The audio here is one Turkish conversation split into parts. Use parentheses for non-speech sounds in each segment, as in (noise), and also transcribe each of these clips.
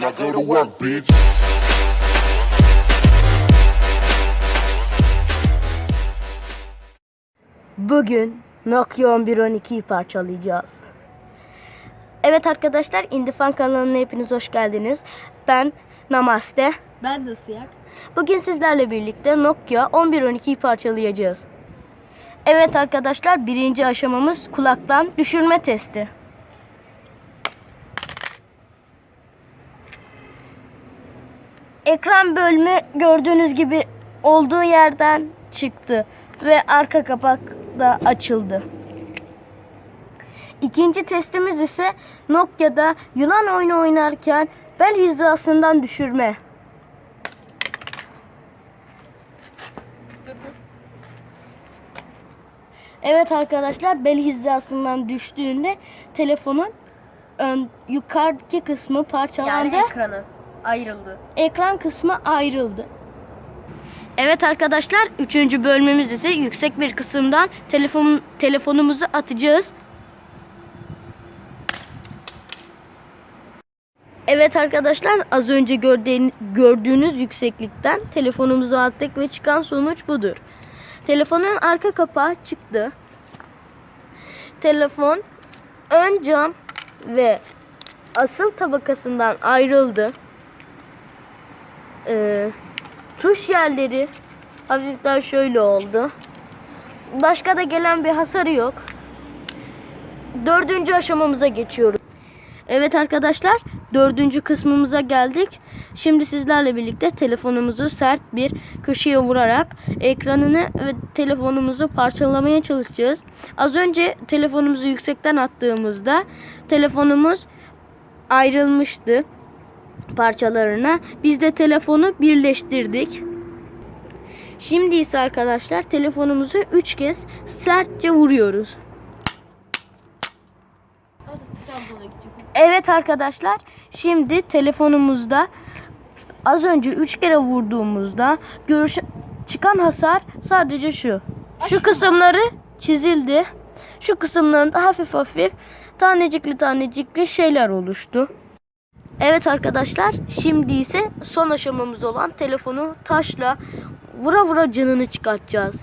Now go to work, bitch. Bugün Nokia 1112'yi parçalayacağız. Evet arkadaşlar Indifan kanalına hepiniz hoş geldiniz. Ben Namaste. Ben de Siyak. Bugün sizlerle birlikte Nokia 1112'yi parçalayacağız. Evet arkadaşlar birinci aşamamız kulaktan düşürme testi. Ekran bölme gördüğünüz gibi olduğu yerden çıktı ve arka kapak da açıldı. İkinci testimiz ise Nokia'da yılan oyunu oynarken bel hizasından düşürme. Evet arkadaşlar bel hizasından düştüğünde telefonun ön yukarıdaki kısmı parçalandı. Yani ekranı ayrıldı. ekran kısmı ayrıldı. Evet arkadaşlar, üçüncü bölümümüz ise yüksek bir kısımdan telefon telefonumuzu atacağız. Evet arkadaşlar, az önce gördüğün- gördüğünüz yükseklikten telefonumuzu attık ve çıkan sonuç budur. Telefonun arka kapağı çıktı. Telefon ön cam ve asıl tabakasından ayrıldı. Ee, tuş yerleri hafiften şöyle oldu. Başka da gelen bir hasarı yok. Dördüncü aşamamıza geçiyoruz. Evet arkadaşlar dördüncü kısmımıza geldik. Şimdi sizlerle birlikte telefonumuzu sert bir köşeye vurarak ekranını ve telefonumuzu parçalamaya çalışacağız. Az önce telefonumuzu yüksekten attığımızda telefonumuz ayrılmıştı parçalarına. Biz de telefonu birleştirdik. Şimdi ise arkadaşlar telefonumuzu 3 kez sertçe vuruyoruz. Evet arkadaşlar şimdi telefonumuzda az önce 3 kere vurduğumuzda görüş çıkan hasar sadece şu. Şu kısımları çizildi. Şu kısımlarında hafif hafif tanecikli tanecikli şeyler oluştu. Evet arkadaşlar şimdi ise son aşamamız olan telefonu taşla vura vura canını çıkartacağız.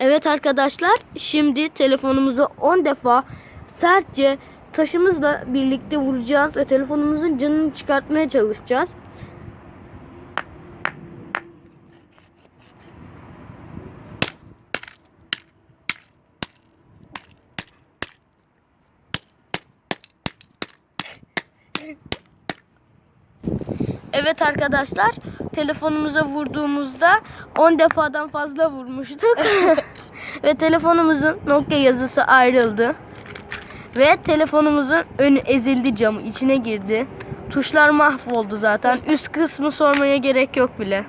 Evet arkadaşlar şimdi telefonumuzu 10 defa sertçe taşımızla birlikte vuracağız ve telefonumuzun canını çıkartmaya çalışacağız. Evet arkadaşlar telefonumuza vurduğumuzda 10 defadan fazla vurmuştuk. (laughs) ve telefonumuzun Nokia yazısı ayrıldı. Ve telefonumuzun önü ezildi camı içine girdi. Tuşlar mahvoldu zaten. Üst kısmı sormaya gerek yok bile.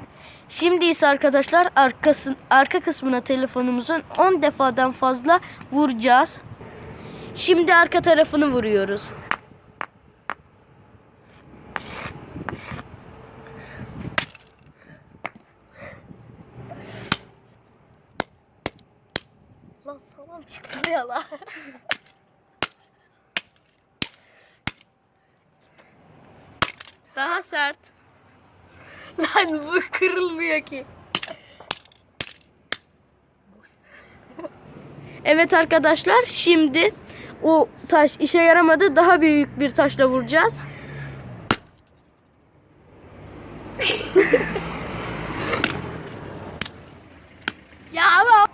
Şimdi ise arkadaşlar arkasın, arka kısmına telefonumuzun 10 defadan fazla vuracağız. Şimdi arka tarafını vuruyoruz. Lan salam çıktı ya lan. Daha sert. Lan bu kırılmıyor ki. Evet arkadaşlar şimdi o taş işe yaramadı. Daha büyük bir taşla vuracağız. (laughs) Ya ama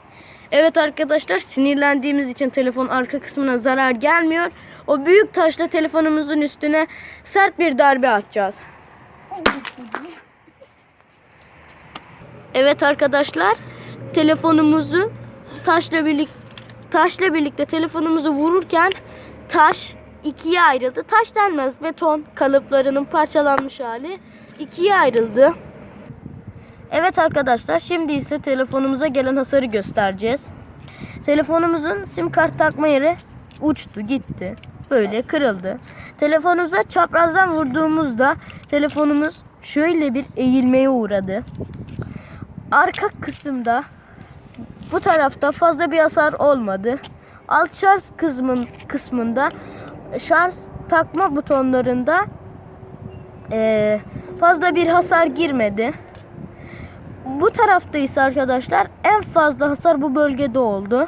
Evet arkadaşlar sinirlendiğimiz için telefon arka kısmına zarar gelmiyor. O büyük taşla telefonumuzun üstüne sert bir darbe atacağız. Evet arkadaşlar telefonumuzu taşla birlikte taşla birlikte telefonumuzu vururken taş ikiye ayrıldı. Taş denmez beton kalıplarının parçalanmış hali ikiye ayrıldı. Evet arkadaşlar şimdi ise telefonumuza gelen hasarı göstereceğiz. Telefonumuzun sim kart takma yeri uçtu gitti. Böyle kırıldı. Telefonumuza çaprazdan vurduğumuzda telefonumuz şöyle bir eğilmeye uğradı. Arka kısımda bu tarafta fazla bir hasar olmadı. Alt şarj kısmın, kısmında şarj takma butonlarında Ee, fazla bir hasar girmedi. Bu tarafta ise arkadaşlar en fazla hasar bu bölgede oldu.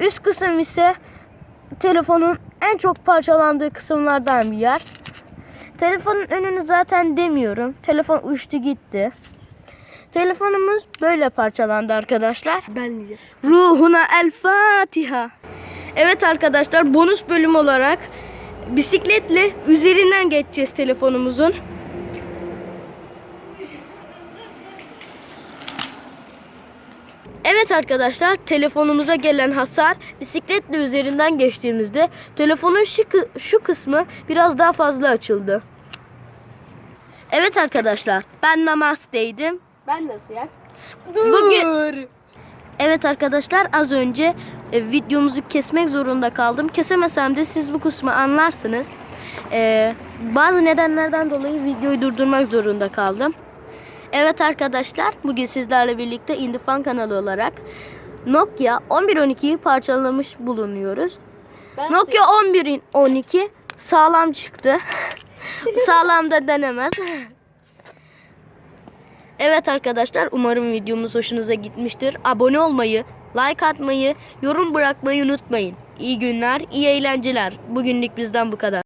Üst kısım ise telefonun en çok parçalandığı kısımlardan bir yer. Telefonun önünü zaten demiyorum. Telefon uçtu gitti. Telefonumuz böyle parçalandı arkadaşlar. Ben diyeceğim. Ruhuna el Fatiha. Evet arkadaşlar bonus bölüm olarak bisikletle üzerinden geçeceğiz telefonumuzun. Evet arkadaşlar telefonumuza gelen hasar bisikletle üzerinden geçtiğimizde telefonun şu, kı- şu kısmı biraz daha fazla açıldı. Evet arkadaşlar ben namasteydim. Ben nasıl yak? Bugün Evet arkadaşlar az önce e, videomuzu kesmek zorunda kaldım. Kesemesem de siz bu kısmı anlarsınız. E, bazı nedenlerden dolayı videoyu durdurmak zorunda kaldım. Evet arkadaşlar bugün sizlerle birlikte Indifan kanalı olarak Nokia 1112'yi parçalamış bulunuyoruz. Ben Nokia 1112 sağlam çıktı. (laughs) sağlam da denemez. Evet arkadaşlar umarım videomuz hoşunuza gitmiştir. Abone olmayı, like atmayı, yorum bırakmayı unutmayın. İyi günler, iyi eğlenceler. Bugünlük bizden bu kadar.